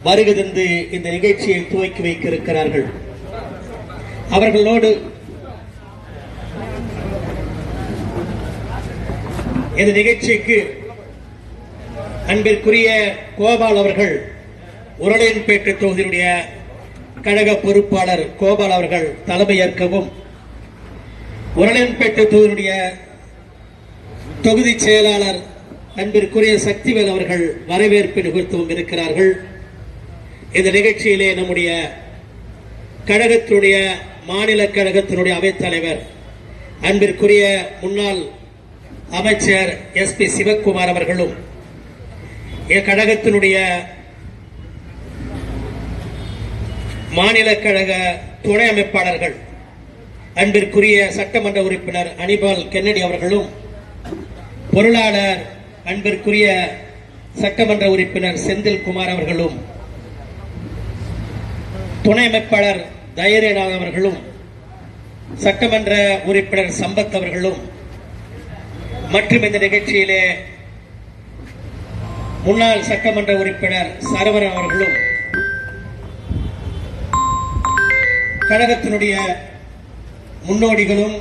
வருகை தந்து இந்த நிகழ்ச்சியை துவக்கி வைக்க இருக்கிறார்கள் அவர்களோடு இந்த நிகழ்ச்சிக்கு அன்பிற்குரிய கோபால் அவர்கள் உருளையன்பேட்டை தொகுதியினுடைய கழக பொறுப்பாளர் கோபால் அவர்கள் தலைமையேற்கவும் உருளையன்பேட்டை தொகுதியினுடைய தொகுதி செயலாளர் அன்பிற்குரிய சக்திவேல் அவர்கள் வரவேற்பு நிகழ்த்தவும் இருக்கிறார்கள். இந்த நிகழ்ச்சியிலே நம்முடைய கழகத்தினுடைய மாநில கழகத்தினுடைய அவைத்தலைவர் அன்பிற்குரிய முன்னாள் அமைச்சர் எஸ் பி சிவக்குமார் அவர்களும் கழகத்தினுடைய மாநில கழக துணை அமைப்பாளர்கள் அன்பிற்குரிய சட்டமன்ற உறுப்பினர் அனிபால் கென்னடி அவர்களும் பொருளாளர் அன்பிற்குரிய சட்டமன்ற உறுப்பினர் செந்தில் குமார் அவர்களும் துணை அமைப்பாளர் தைரியநாத் அவர்களும் சட்டமன்ற உறுப்பினர் சம்பத் அவர்களும் மற்றும் இந்த நிகழ்ச்சியிலே முன்னாள் சட்டமன்ற உறுப்பினர் சரவணன் அவர்களும் கழகத்தினுடைய முன்னோடிகளும்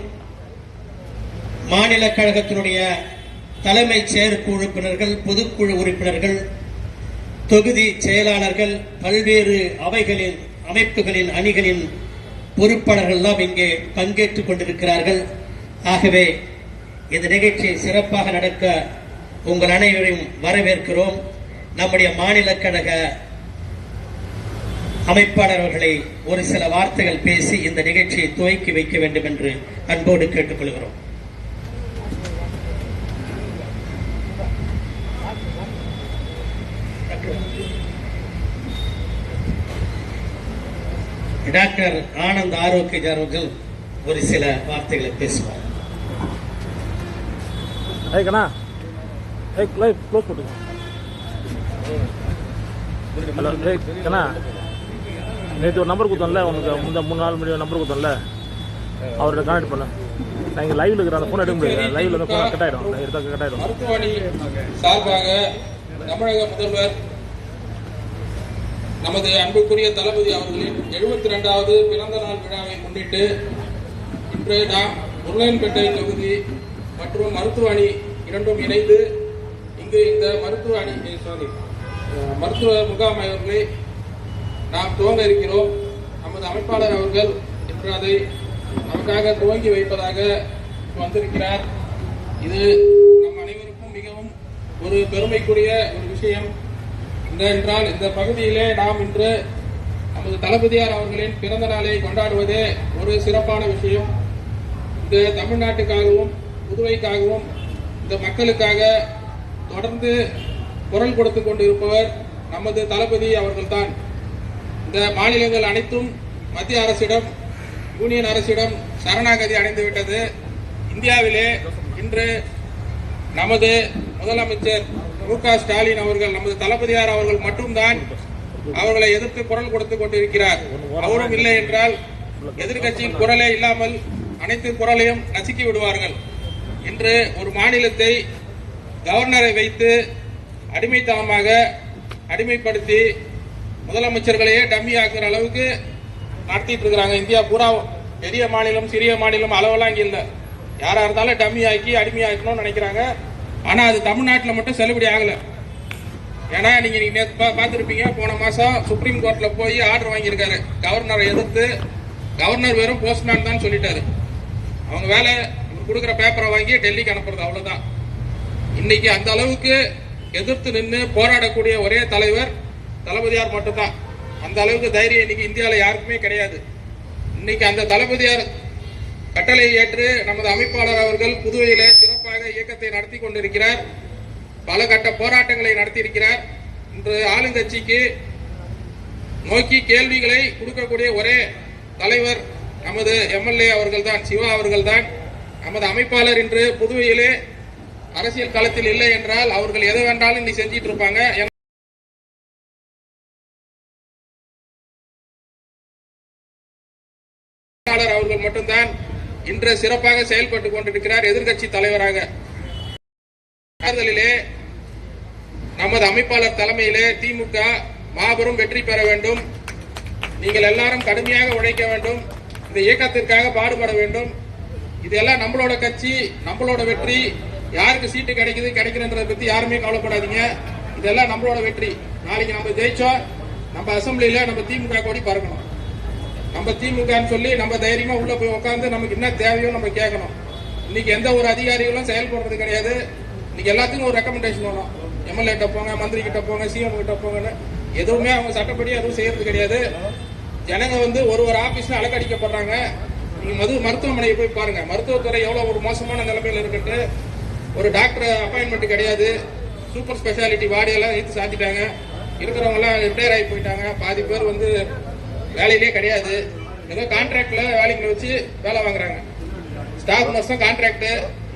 மாநில கழகத்தினுடைய தலைமை செயற்குழு உறுப்பினர்கள் பொதுக்குழு உறுப்பினர்கள் தொகுதி செயலாளர்கள் பல்வேறு அவைகளின் அமைப்புகளின் அணிகளின் பொறுப்பாளர்கள் எல்லாம் இங்கே பங்கேற்றுக் கொண்டிருக்கிறார்கள். ஆகவே இந்த நிகழ்ச்சி சிறப்பாக நடக்க உங்கள் அனைவரையும் வரவேற்கிறோம். நம்முடைய மாநில கழக அமைப்பாளர் அவர்களை ஒரு சில வார்த்தைகள் பேசி இந்த நிகழ்ச்சியை துவக்கி வைக்க வேண்டும் என்று அன்போடு கேட்டுக்கொள்கிறோம். டாக்டர் ஆனந்த் ஆரோக்கிய அவர்கள் ஒரு சில வார்த்தைகளை பேசுவார். நேற்று ஒரு நம்பர் கொடுத்தோம்ல உனக்கு முந்த மூணு நாள் முன்னாடி நம்பர் கொடுத்தோம்ல. அவர்கிட்ட கான்டாக்ட் பண்ண. நான் இங்கே லைவ்ல இருக்கிற அந்த ஃபோன் எடுக்க முடியாது லைவ்ல இருந்து ஃபோன் கட் ஆயிடும். நான் எடுத்தா கட் ஆயிடும். சார்பாக தமிழக முதல்வர் நமது அன்புக்குரிய தளபதி அவர்களின் எழுபத்தி ரெண்டாவது பிறந்த நாள் விழாவை முன்னிட்டு இன்று நாம் உருளையன்பேட்டை தொகுதி மற்றும் மருத்துவ அணி இரண்டும் இணைந்து இங்கு இந்த மருத்துவ அணி சாரி மருத்துவ முகாம் அவர்களை நாம் துவங்க இருக்கிறோம். நமது அமைப்பாளர் அவர்கள் இன்று அதை நமக்காக துவங்கி வைப்பதாக வந்திருக்கிறார். இது நம் அனைவருக்கும் மிகவும் ஒரு பெருமைக்குரிய ஒரு விஷயம். என்றால் இந்த பகுதியிலே நாம் இன்று நமது தளபதியார் அவர்களின் பிறந்த நாளை கொண்டாடுவதே ஒரு சிறப்பான விஷயம். இந்த தமிழ்நாட்டுக்காகவும் புதுவைக்காகவும் இந்த மக்களுக்காக தொடர்ந்து குரல் கொடுத்து கொண்டிருப்பவர் நமது தளபதி அவர்கள்தான். இந்த மாநிலங்கள் அனைத்தும் மத்திய அரசிடம் யூனியன் அரசிடம் சரணாகதி அடைந்துவிட்டது இந்தியாவிலே இன்று நமது முதலமைச்சர் மு க ஸ்டாலின் அவர்கள் நமது தளபதியார் அவர்கள் மட்டும்தான் அவர்களை எதிர்த்து குரல் கொடுத்து கொண்டிருக்கிறார். அவரும் இல்லை என்றால் எதிர்கட்சியின் குரலே இல்லாமல் அனைத்து குரலையும் நசுக்கி விடுவார்கள். இன்று ஒரு மாநிலத்தை கவர்னரை வைத்து அடிமைத்தனமாக அடிமைப்படுத்தி முதலமைச்சர்களையே டம்மி ஆக்குற அளவுக்கு நடத்திட்டு இருக்கிறாங்க. இந்தியா பூரா பெரிய மாநிலம் சிறிய மாநிலம் அளவெல்லாம் இங்க இல்லை. யாரா இருந்தாலும் டம்மி ஆக்கி அடிமையாக்கணும்னு நினைக்கிறாங்க. ஆனா அது தமிழ்நாட்டில் மட்டும் செல்லுபடி ஆகல. ஏன்னா நீங்க நீங்க நேற்று பா- போன மாசம் சுப்ரீம் கோர்ட்ல போய் ஆர்டர் வாங்கியிருக்காரு. கவர்னரை எதிர்த்து கவர்னர் வெறும் போஸ்ட்மேன் தான் சொல்லிட்டாரு. அவங்க வேலை கொடுக்குற பேப்பரை வாங்கி டெல்லிக்கு அனுப்புறது அவ்வளவுதான். இன்னைக்கு அந்த அளவுக்கு எதிர்த்து நின்று போராடக்கூடிய ஒரே தலைவர் தளபதியார் மட்டும்தான். அந்த அளவுக்கு தைரியம் இன்னைக்கு இந்தியாவில் யாருக்குமே கிடையாது. இன்னைக்கு அந்த தளபதியார் கட்டளை ஏற்று நமது அமைப்பாளர் அவர்கள் புதுவையில் சிறப்பாக இயக்கத்தை நடத்தி கொண்டிருக்கிறார். பல கட்ட போராட்டங்களை நடத்தியிருக்கிறார். இன்று ஆளுங்கட்சிக்கு நோக்கி கேள்விகளை கொடுக்கக்கூடிய ஒரே தலைவர் நமது எம்எல்ஏ அவர்கள்தான் சிவா அவர்கள்தான். நமது அமைப்பாளர் இன்று புதுவையிலே அரசியல் களத்தில் இல்லை என்றால் அவர்கள் எதை வேண்டாலும் நீ செஞ்சிட்டு இருப்பாங்க அவர்கள் மட்டும்தான் இன்று சிறப்பாக செயல்பட்டுக் கொண்டிருக்கிறார் எதிர்க்கட்சி தலைவராக. தேர்தலிலே நமது அமைப்பாளர் தலைமையிலே திமுக மாபெரும் வெற்றி பெற வேண்டும். நீங்கள் எல்லாரும் கடுமையாக உழைக்க வேண்டும். இந்த இயக்கத்திற்காக பாடுபட வேண்டும். இதெல்லாம் நம்மளோட கட்சி நம்மளோட வெற்றி. யாருக்கு சீட்டு கிடைக்குது கிடைக்கிறன்றத பத்தி யாருமே கவலைப்படாதீங்க. இதெல்லாம் நம்மளோட வெற்றி. நாளைக்கு நம்ம ஜெயிச்சோம். நம்ம அசம்பிளியில நம்ம திமுக கோடி பறக்கணும். நம்ம திமுகன்னு சொல்லி நம்ம தைரியமா உள்ள போய் உட்காந்து நமக்கு என்ன தேவையோ நம்ம கேட்கணும். இன்னைக்கு எந்த ஒரு அதிகாரிகளும் செயல்படுறது கிடையாது. இன்னைக்கு எல்லாத்துக்கும் ஒரு ரெக்கமெண்டேஷன் வேணும். எம்எல்ஏ கிட்ட போங்க மந்திரி கிட்ட போங்க சிஎம் கிட்ட போங்கன்னு. எதுவுமே அவங்க சட்டப்படி எதுவும் செய்யறது கிடையாது. ஜனங்க வந்து ஒரு ஒரு ஆபீஸ்ல அலக்கடிக்கப்படுறாங்க நீங்க மது மருத்துவமனையை போய் பாருங்க. மருத்துவத்துறை எவ்வளவு ஒரு மோசமான நிலைமையில இருக்குன்ட்டு ஒரு டாக்டர் அப்பாயின்மெண்ட் கிடையாது. சூப்பர் ஸ்பெஷாலிட்டி வார்டியெல்லாம் எடுத்து சாத்திட்டாங்க. இருக்கிறவங்க எல்லாம் ரிட்டையர் ஆகி போயிட்டாங்க. பாதி பேர் வந்து வேலையிலே கிடையாது. ஏதோ கான்ட்ராக்ட்ல வேலைங்களை வச்சு வேலை வாங்குறாங்க. ஸ்டாஃப் நர்ஸும் கான்ட்ராக்ட்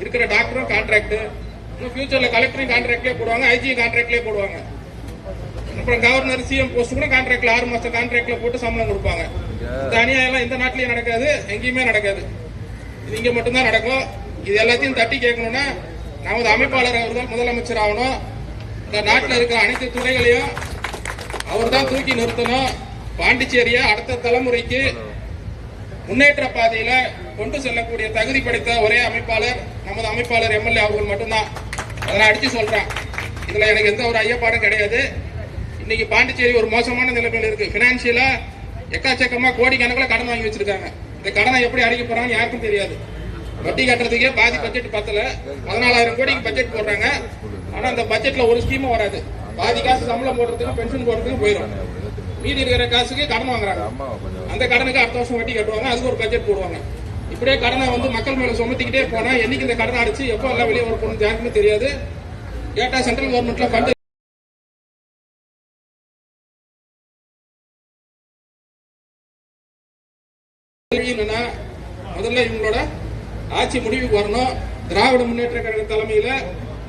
இருக்கிற டாக்டரும் கான்ட்ராக்ட் இன்னும் ஃபியூச்சர்ல கலெக்டரும் கான்ட்ராக்ட்லேயே போடுவாங்க ஐஜி கான்ட்ராக்ட்லேயே போடுவாங்க. அப்புறம் கவர்னர் சிஎம் போஸ்ட் கூட கான்ட்ராக்ட்ல ஆறு மாசம் கான்ட்ராக்ட்ல போட்டு சம்பளம் கொடுப்பாங்க. இந்த அநியாயம் இந்த நாட்டிலயும் நடக்காது எங்கேயுமே நடக்காது. இது இங்க மட்டும்தான் நடக்கும். இது எல்லாத்தையும் தட்டி கேட்கணும்னா நமது அமைப்பாளர் அவர்கள் முதலமைச்சர் ஆகணும். இந்த நாட்டில் இருக்கிற அனைத்து துறைகளையும் அவர் தான் தூக்கி நிறுத்தணும். பாண்டிச்சேரியை அடுத்த தலைமுறைக்கு முன்னேற்ற பாதையில கொண்டு செல்லக்கூடிய தகுதி படைத்த ஒரே அமைப்பாளர் நமது அமைப்பாளர் எம்எல்ஏ அவர்கள் மட்டும்தான். அதை நான் அடிச்சு சொல்றேன். இதுல எனக்கு எந்த ஒரு ஐயப்பாடும் கிடையாது. இன்னைக்கு பாண்டிச்சேரி ஒரு மோசமான நிலைமையில இருக்கு. பினான்சியலா எக்காச்சக்கமா கோடி கணக்குல கடன் வாங்கி வச்சிருக்காங்க. இந்த கடனை எப்படி அடைக்க போறாங்கன்னு யாருக்கும் தெரியாது. வட்டி கட்டுறதுக்கே பாதி பட்ஜெட் பத்தல. பதினாலாயிரம் கோடிக்கு பட்ஜெட் போடுறாங்க. ஆனா அந்த பட்ஜெட்ல ஒரு ஸ்கீமும் வராது. பாதி காசு சம்பளம் போடுறதுக்கு பென்ஷன் போடுறதுக்கு போயிடும் மீதி இருக்கிற காசுக்கு கடன் வாங்குறாங்க. அந்த கடனுக்கு அடுத்த வருஷம் வட்டி கட்டுவாங்க அதுக்கு ஒரு பட்ஜெட் போடுவாங்க. இப்படியே கடனை வந்து மக்கள் மேல சுமத்திக்கிட்டே போனா என்னைக்கு இந்த கடனை அடிச்சு எப்போ எல்லாம் வெளியே போகணும் யாருக்குமே தெரியாது. கேட்டா சென்ட்ரல் கவர்மெண்ட்ல ஃபண்ட் என்னன்னா முதல்ல இவங்களோட ஆட்சி முடிவுக்கு வரணும். திராவிட முன்னேற்ற கழக தலைமையில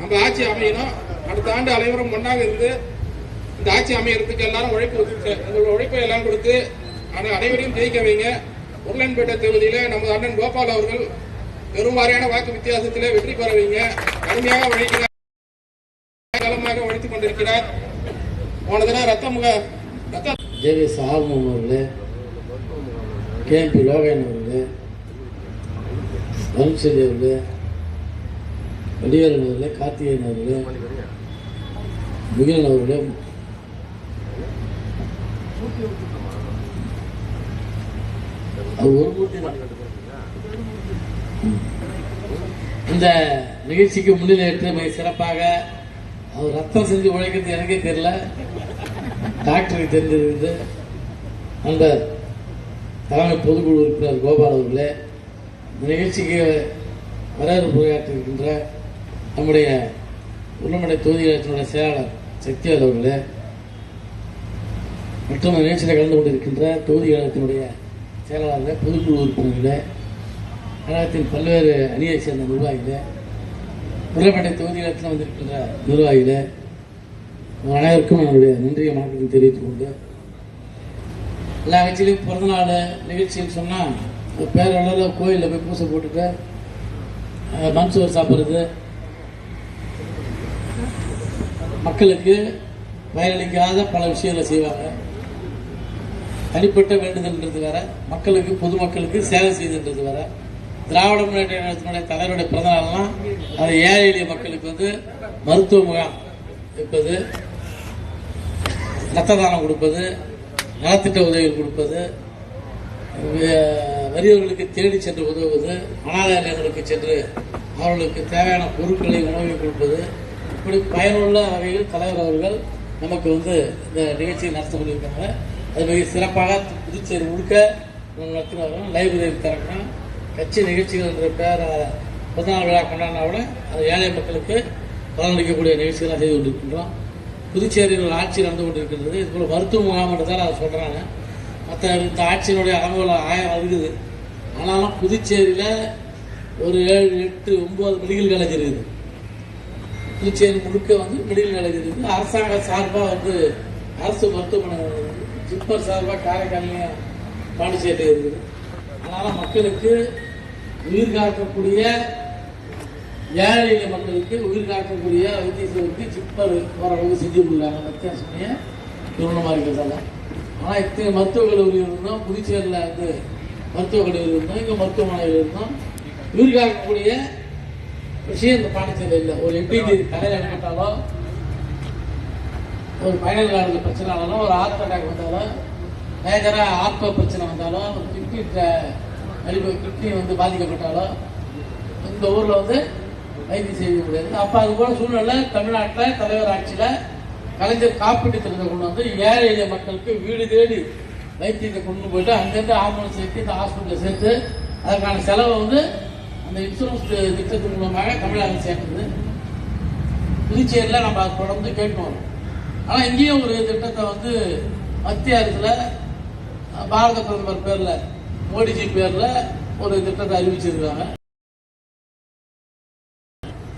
நம்ம ஆட்சி அமையணும். அடுத்த ஆண்டு அனைவரும் ஒன்றாக இருந்து இந்த ஆட்சி அமையறதுக்கு எல்லாரும் உழைப்பு உங்களோட உழைப்பை எல்லாம் கொடுத்து அனைவரையும் ஜெயிக்க வைங்க. உருளன்பேட்டை தொகுதியில நமது அண்ணன் கோபால் அவர்கள் பெரும்பாலான வாக்கு வித்தியாசத்திலே வெற்றி பெற வைங்க. கடுமையாக உழைக்கிறார். காலமாக உழைத்துக் கொண்டிருக்கிறார். போன தினம் ரத்தமுக ரத்த ஜேவிஎஸ் கே அவர்களே லோகேன் லோகன் அவர்கள் அருண்செல்வி வடிவேலன் அவர்கள் கார்த்திகேயன் அவர்கள் முகிலன் அவர்கள் ஒரு தான் இந்த நிகழ்ச்சிக்கு முன்னிலையேற்று மிக சிறப்பாக அவர் ரத்தம் செஞ்சு உழைக்கிறது எனக்கே தெரியல. டாக்டருக்கு தெரிஞ்சிருக்குது நண்பர் தலைமை பொதுக்குழு உறுப்பினர் கோபால் அவர்களே இந்த நிகழ்ச்சிக்கு வரவேற்பு உரையாற்றிருக்கின்ற நம்முடைய உள்ளமடை தொகுதி செயலாளர் சக்திவேல் அவர்களே மற்றும் நிகழ்ச்சியில் கலந்து கொண்டிருக்கின்ற தொகுதி கழகத்தினுடைய செயலாளர்கள் பொதுக்குழு உறுப்பினர்கள் கழகத்தின் பல்வேறு அணியை சேர்ந்த நிர்வாகிகளே தொகுதி கழகத்தில் வந்திருக்கின்ற நிர்வாகிகள் உங்கள் அனைவருக்கும் என்னுடைய நன்றியை வணக்கத்தை தெரிவித்துக் கொண்டு எல்லா கட்சியிலையும் பிறந்தநாள் நிகழ்ச்சின்னு சொன்னால் பேரளவில் கோயிலில் போய் பூசை போட்டுட்டு அஹ், மண் சாப்பிட்றது மக்களுக்கு பயனளிக்காத பல விஷயங்களை செய்வாங்க. தனிப்பட்ட வேண்டுதல்ன்றது வேற மக்களுக்கு பொதுமக்களுக்கு சேவை செய்துன்றது வேற. திராவிட முன்னேற்ற கழகத்தினுடைய தலைவருடைய பிறந்தநாள்லாம் அது ஏழை எளிய மக்களுக்கு வந்து மருத்துவ முகாம் இருப்பது ரத்த தானம் கொடுப்பது நலத்திட்ட உதவிகள் கொடுப்பது வே- வறியவர்களுக்கு தேடி சென்று உதவுவது அனாதாலயங்களுக்கு சென்று அவர்களுக்கு தேவையான பொருட்களை உணவை கொடுப்பது. இப்படி பயனுள்ள வகையில் தலைவர் அவர்கள் நமக்கு வந்து இந்த நிகழ்ச்சியை நடத்த கொண்டிருக்காங்க அது மிக சிறப்பாக புதுச்சேரி முழுக்க நடத்தினார்கள் லைப்ரரி திறக்கணும். கட்சி நிகழ்ச்சிகள் என்ற பேர் பிறந்தநாள் விழா கொண்டாடினாவோட அது ஏழை மக்களுக்கு பலனளிக்கக்கூடிய நிகழ்ச்சிகளாக செய்து கொண்டிருக்கின்றோம். புதுச்சேரியில் ஒரு ஆட்சி நடந்து கொண்டிருக்கின்றது. இது போல மருத்துவ தான் அதை சொல்கிறாங்க மற்ற இந்த ஆட்சியினுடைய அளவுகள் ஆயிரம் இருக்குது. ஆனாலும் புதுச்சேரியில் ஒரு ஏழு எட்டு ஒன்பது மெடிக்கல் காலேஜ் இருக்குது. புதுச்சேரி முழுக்க வந்து மெடிக்கல் காலேஜ் இருக்குது. அரசாங்க சார்பாக வந்து அரசு மருத்துவமனை சிப்பர் சார்பாக காரைக்காலையும் பாண்டிச்சேரி இருக்குது. ஆனாலும் மக்களுக்கு உயிர் காக்கக்கூடிய ஏழை எளிய மக்களுக்கு உயிர் காக்கக்கூடிய வைத்தியத்தை சிப்பர் ஓரளவுக்கு செஞ்சு கொடுக்குறாங்க. வித்தியாசமே நிறுவனமாக இருக்கிறதால. ஆனால் இத்தனை மருத்துவக் கல்லூரி இருந்தோம். புதுச்சேரியில் வந்து மருத்துவக் கல்லூரி இருந்தோம். இங்கே மருத்துவமனையில் இருந்தோம். உயிர் காக்கக்கூடிய விஷயம் இந்த பாண்டிச்சேரியில் இல்லை. ஒரு எம்பிஜி தலையில் அடிபட்டாலோ ஒரு ஃபைனல் கார்டில் பிரச்சனை ஆனாலும் ஒரு ஹார்ட் அட்டாக் வந்தாலும் மேஜராக ஆர்த்தோ பிரச்சனை வந்தாலும் ஒரு கிட்னி அடிப்பு கிட்னி வந்து பாதிக்கப்பட்டாலும் இந்த ஊரில் வந்து வைத்தியம் செய்ய முடியாது. அப்போ அது போல சூழ்நிலை தமிழ்நாட்டில் தலைவர் ஆட்சியில் கலைஞர் காப்பீட்டு திட்டத்தை கொண்டு வந்து ஏழை எளிய மக்களுக்கு வீடு தேடி வைத்தியத்தை கொண்டு போயிட்டு அங்கேருந்து ஆம்புலன்ஸ் சேர்த்து இந்த ஹாஸ்பிட்டலில் சேர்த்து அதற்கான செலவை வந்து அந்த இன்சூரன்ஸ் திட்டத்தின் மூலமாக தமிழக அரசு சேர்க்குது புதுச்சேரியில் நம்ம அதை தொடர்ந்து கேட்டு வரோம். ஆனால் இங்கேயும் ஒரு திட்டத்தை வந்து மத்திய அரசுல பாரத பிரதமர் பேர்ல மோடிஜி பேர்ல ஒரு திட்டத்தை அறிவிச்சிருக்காங்க.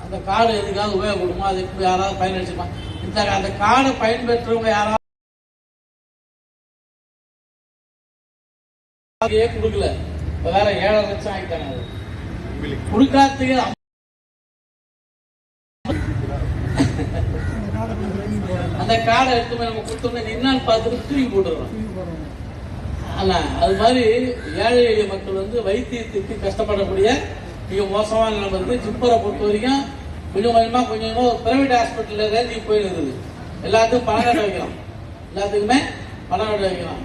அந்த கார்டு எதுக்காவது உபயோகப்படுமா அது எப்படி யாராவது பயனளிச்சுமா இந்த அந்த கார்டை பயன்பெற்றவங்க யாராவது கொடுக்கல. வேற ஏழரை லட்சம் ஆயிட்டாங்க. அது. கொடுக்காததுக்கு அந்த கார்டை எடுத்து போய் நம்ம கொடுத்தோம்னா என்னன்னு பார்த்துட்டு தூக்கி போட்டுறோம் ஆனா அது மாதிரி ஏழை எளிய மக்கள் வந்து வைத்தியத்துக்கு கஷ்டப்படக்கூடிய மிக மோசமான நிலைமை இருந்து ஜிப்பரை பொறுத்த வரைக்கும் கொஞ்சம் கொஞ்சமா கொஞ்சம் கொஞ்சமா ஒரு பிரைவேட் ஹாஸ்பிட்டல்ல ரேஞ்சுக்கு போயிருக்குது. எல்லாத்துக்கும் பணம் கட்ட வைக்கலாம். எல்லாத்துக்குமே பணம் கட்ட வைக்கலாம்.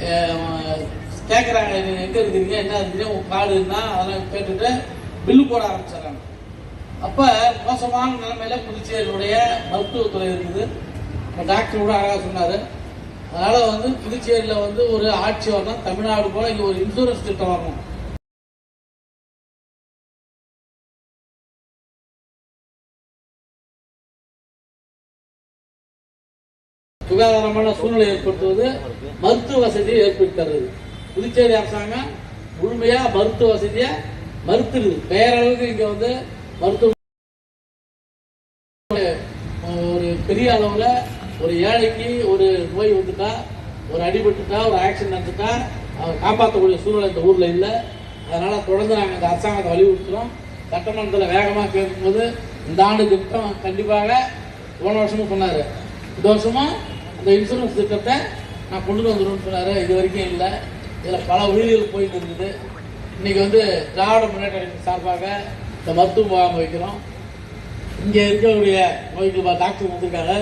அஹ் கேக்குறாங்க நீங்க எங்க இருக்கிறீங்க? என்ன இருக்கிறீங்க? உங்க கார்டு இருந்தா அதெல்லாம் கேட்டுட்டு பில்லு போட ஆரம்பிச்சிடறாங்க. அப்ப மோசமான நிலைமையில புதுச்சேரியுடைய மருத்துவத்துறை இருக்குது. டாக்டர் கூட அழகாக சொன்னார். அதனால் வந்து புதுச்சேரியில் வந்து ஒரு ஆட்சி வரணும் தமிழ்நாடு போல இங்கே ஒரு இன்சூரன்ஸ் திட்டம் வரணும். சுகாதாரமான சூழ்நிலை ஏற்படுத்துவது மருத்துவ வசதியை ஏற்படுத்தி தருது புதுச்சேரி அரசாங்கம் முழுமையா மருத்துவ வசதியை மறுத்துருது பேரளவுக்கு இங்க வந்து மருத்துவ ஒரு பெரிய அளவுல ஒரு ஏழைக்கு ஒரு நோய் வந்துட்டா ஒரு அடிபட்டுட்டா ஒரு ஆக்சிடென்ட் நடந்துட்டா அவர் காப்பாற்றக்கூடிய சூழ்நிலை இந்த ஊரில் இல்லை. அதனால் தொடர்ந்து நாங்கள் இந்த அரசாங்கத்தை வலியுறுத்துகிறோம் சட்டமன்றத்தில் வேகமாக கேட்கும்போது இந்த ஆண்டு திட்டம் கண்டிப்பாக போன வருஷமும் சொன்னார். இந்த வருஷமும் அந்த இன்சூரன்ஸ் திட்டத்தை நான் கொண்டு வந்துடுவேன்னு சொன்னார். இது வரைக்கும் இல்லை. இதில் பல உயிர்கள் போயிட்டு இருக்குது. இன்னைக்கு வந்து திராவிட முன்னேற்ற சார்பாக இந்த மருத்துவ முகாம் வைக்கிறோம். இங்கே இருக்கக்கூடிய நோய்க்கு டாக்டர் வந்திருக்காங்க.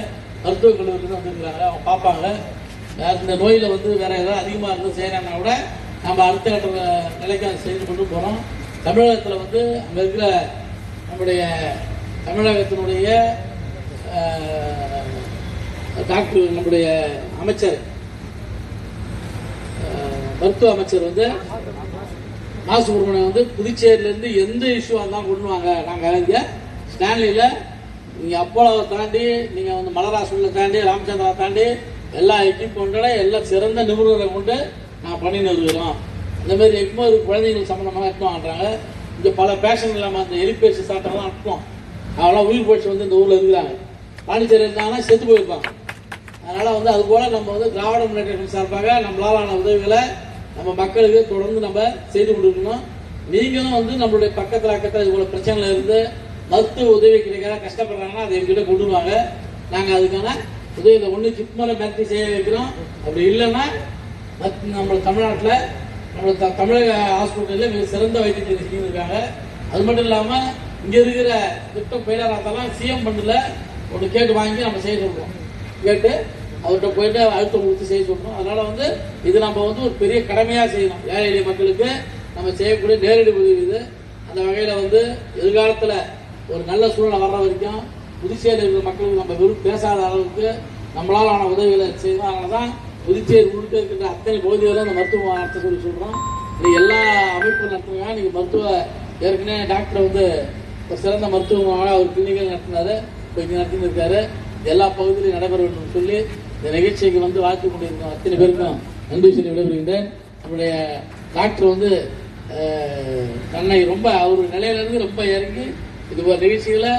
மருத்துவக் கல்லூரியில் வந்திருக்காங்க அவங்க பார்ப்பாங்க. வேற இந்த நோயில் வந்து வேற ஏதாவது அதிகமாக இருந்து செய்கிறாங்கன்னா கூட நம்ம அடுத்த கட்ட நிலைக்கு அதை செய்து கொண்டு போகிறோம் தமிழகத்தில் வந்து அங்கே இருக்கிற நம்முடைய தமிழகத்தினுடைய டாக்டர் நம்முடைய அமைச்சர் மருத்துவ அமைச்சர் வந்து மா சுப்பிரமணியம் வந்து புதுச்சேரியிலேருந்து எந்த இஷ்யூவாக இருந்தாலும் கொண்டு வாங்க. நாங்க இங்க நீங்க அப்போலாவை தாண்டி நீங்க வந்து மலராசுல தாண்டி ராமச்சந்திரா தாண்டி எல்லா எக்யூப்மெண்ட்டோட எல்லா சிறந்த நிபுணர்களை கொண்டு நான் பண்ணின்னு இருக்கிறோம் இந்த மாதிரி எக்மோ குழந்தைகள் சம்பந்தமாக எடுத்து ஆடுறாங்க இங்க பல பேஷன் இல்லாம அந்த எலிபேசி சாட்டெல்லாம் அனுப்போம் அவெல்லாம் உயிர் போச்சு வந்து இந்த ஊர்ல இருக்கிறாங்க. பாண்டிச்சேரி இருந்தாங்கன்னா செத்து போயிருப்பாங்க. அதனால வந்து அது போல நம்ம வந்து திராவிட முன்னேற்ற சார்பாக நம்மளாலான உதவிகளை நம்ம மக்களுக்கு தொடர்ந்து நம்ம செய்து கொண்டிருக்கணும் நீங்களும் வந்து நம்மளுடைய பக்கத்தில் அக்கத்தில் இது போல பிரச்சனைகள் இருந்து மருத்துவ உதவி கிடைக்கிற கஷ்டப்படுறாங்கன்னா அதை எங்கிட்ட கொண்டு வாங்க நாங்க அதுக்கான உதவி இந்த ஒண்ணு ஜிப்மரை மிரட்டி செய்ய வைக்கிறோம். அப்படி இல்லைன்னா மத்- நம்ம தமிழ்நாட்டில் நம்ம த- தமிழக ஹாஸ்பிட்டல்ல மிக சிறந்த வைத்தியத்தை செஞ்சுருக்காங்க அது மட்டும் இல்லாமல் இங்கே இருக்கிற திட்டம் பெயராத்தாலும் சிஎம் பண்ணல. ஒன்று கேட்டு வாங்கி நம்ம செய்ய சொல்கிறோம் கேட்டு அவர்கிட்ட போயிட்டு அழுத்தம் கொடுத்து செய்ய சொல்றோம். அதனால வந்து இது நம்ம வந்து ஒரு பெரிய கடமையாக செய்யணும். ஏழை எளிய மக்களுக்கு நம்ம செய்யக்கூடிய நேரடி உதவி இது. அந்த வகையில் வந்து எதிர்காலத்தில் ஒரு நல்ல சூழ்நிலை வர்ற வரைக்கும் புதுச்சேரி இருக்கிற மக்களுக்கு நம்ம வெறும் பேசாத அளவுக்கு நம்மளால் ஆன உதவிகளை செய்யணும் அதனால தான் புதுச்சேரி முழுக்க இருக்கின்ற அத்தனை பகுதிகளில் அந்த மருத்துவம் நடத்த சொல்லி சொல்கிறோம் இது எல்லா அமைப்பு நடத்துறாங்க. நீங்கள் மருத்துவ ஏற்கனவே டாக்டர் வந்து ஒரு சிறந்த மருத்துவமாக அவர் கிளினிக்கல் நடத்தினார். இப்போ இங்கே நடத்தினிருக்காரு எல்லா பகுதியிலும் நடைபெற வேண்டும் சொல்லி இந்த நிகழ்ச்சிக்கு வந்து வாழ்த்து கொண்டிருக்கோம் அத்தனை பேருக்கும் நன்றி சொல்லி விடைபெறுகின்றேன். நம்முடைய டாக்டர் வந்து தன்னை ரொம்ப அவர் நிலையிலிருந்து ரொம்ப இறங்கி இது போல நிகழ்ச்சிகளை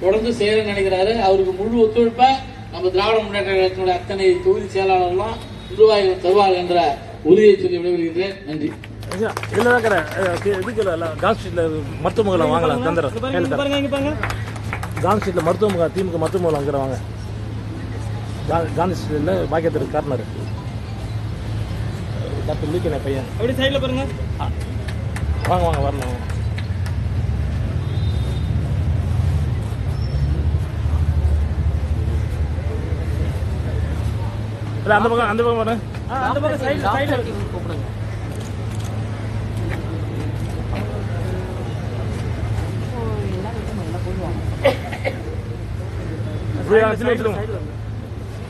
தொடர்ந்து செய்யணும்னு நினைக்கிறாரு. அவருக்கு முழு ஒத்துழைப்பை நம்ம திராவிட முன்னேற்ற கழகத்தினுடைய அத்தனை தொகுதி செயலாளர்களும் நிர்வாகிகள் தருவார்கள் என்ற உறுதியை சொல்லி விடைபெறுகின்றேன். நன்றி. ஐயா, இதுல தான் கடை இதுக்கு இல்லை கான் ஸ்ட்ரீட்ல மருத்துவ முகாம் வாங்கலாம். கான் ஸ்ட்ரீட்ல மருத்துவ முகாம் திமுக மருத்துவ முகாம் வாங்க. கா- காந்தி ஸ்ட்ரீட்டில் பாக்கியத்தில் கார்னர். டாக்டர் லூக்கின பையன். அப்படி சைடில் பாருங்க. வாங்க வாங்க வரணும் இல்லை அந்த பக்கம் அந்த பக்கம் வரேன் அந்த பக்கம் சைடில் சைடில் கூப்பிடுங்க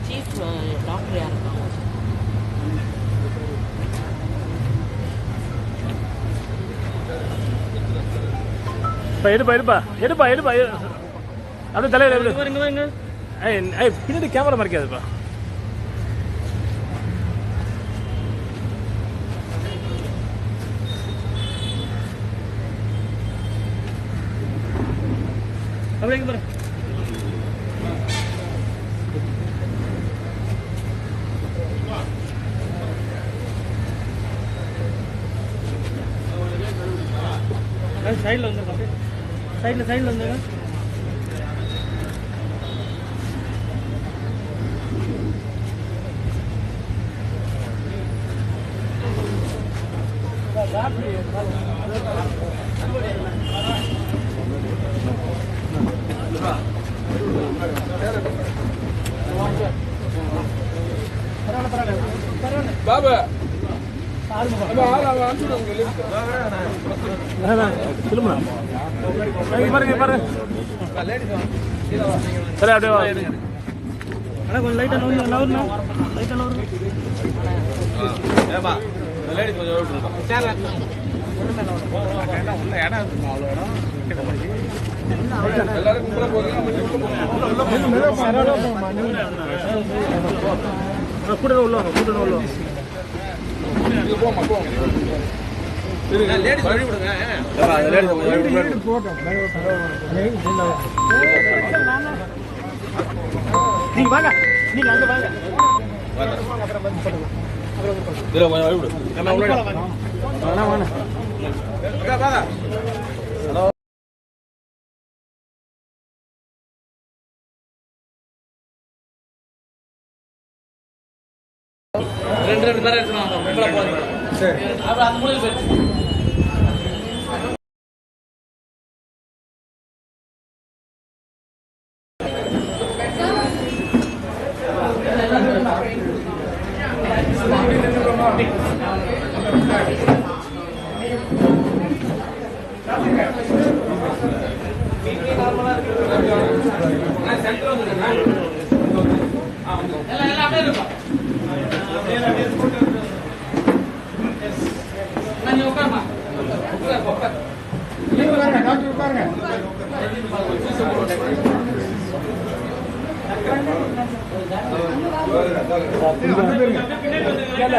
சீஃப் டாக்டர் யார் இருக்காங்க எடுப்பா எடுப்பா எடுப்பா எடுப்பா எடு. அப்படியே ஏய் ஏய் பின்னாடி கேமரா மறைக்காதுப்பா அப்படியே இங்க பாருங்க சைடில் வந்துருங்க சைடில் சைடில் வந்துருங்க பாபு. சரி அப்படியே கொஞ்சம் நவுங்க நவருண்ணா நவருங்க கூட உள்ள கூட உள்ள. நீங்க வாங்க நீங்க அங்க வாங்க அப்புறம் வந்து சொல்லுங்க அப்புறம் வேணா வேணா ரெண்டு ரெண்டு பேரை எடுத்துன்னு வாங்க. உங்களை போதும் அப்புறம் அந்த மூலையில் போயிட்டு. எல்லாம் எல்லாம் அப்படியே இருப்பா கேள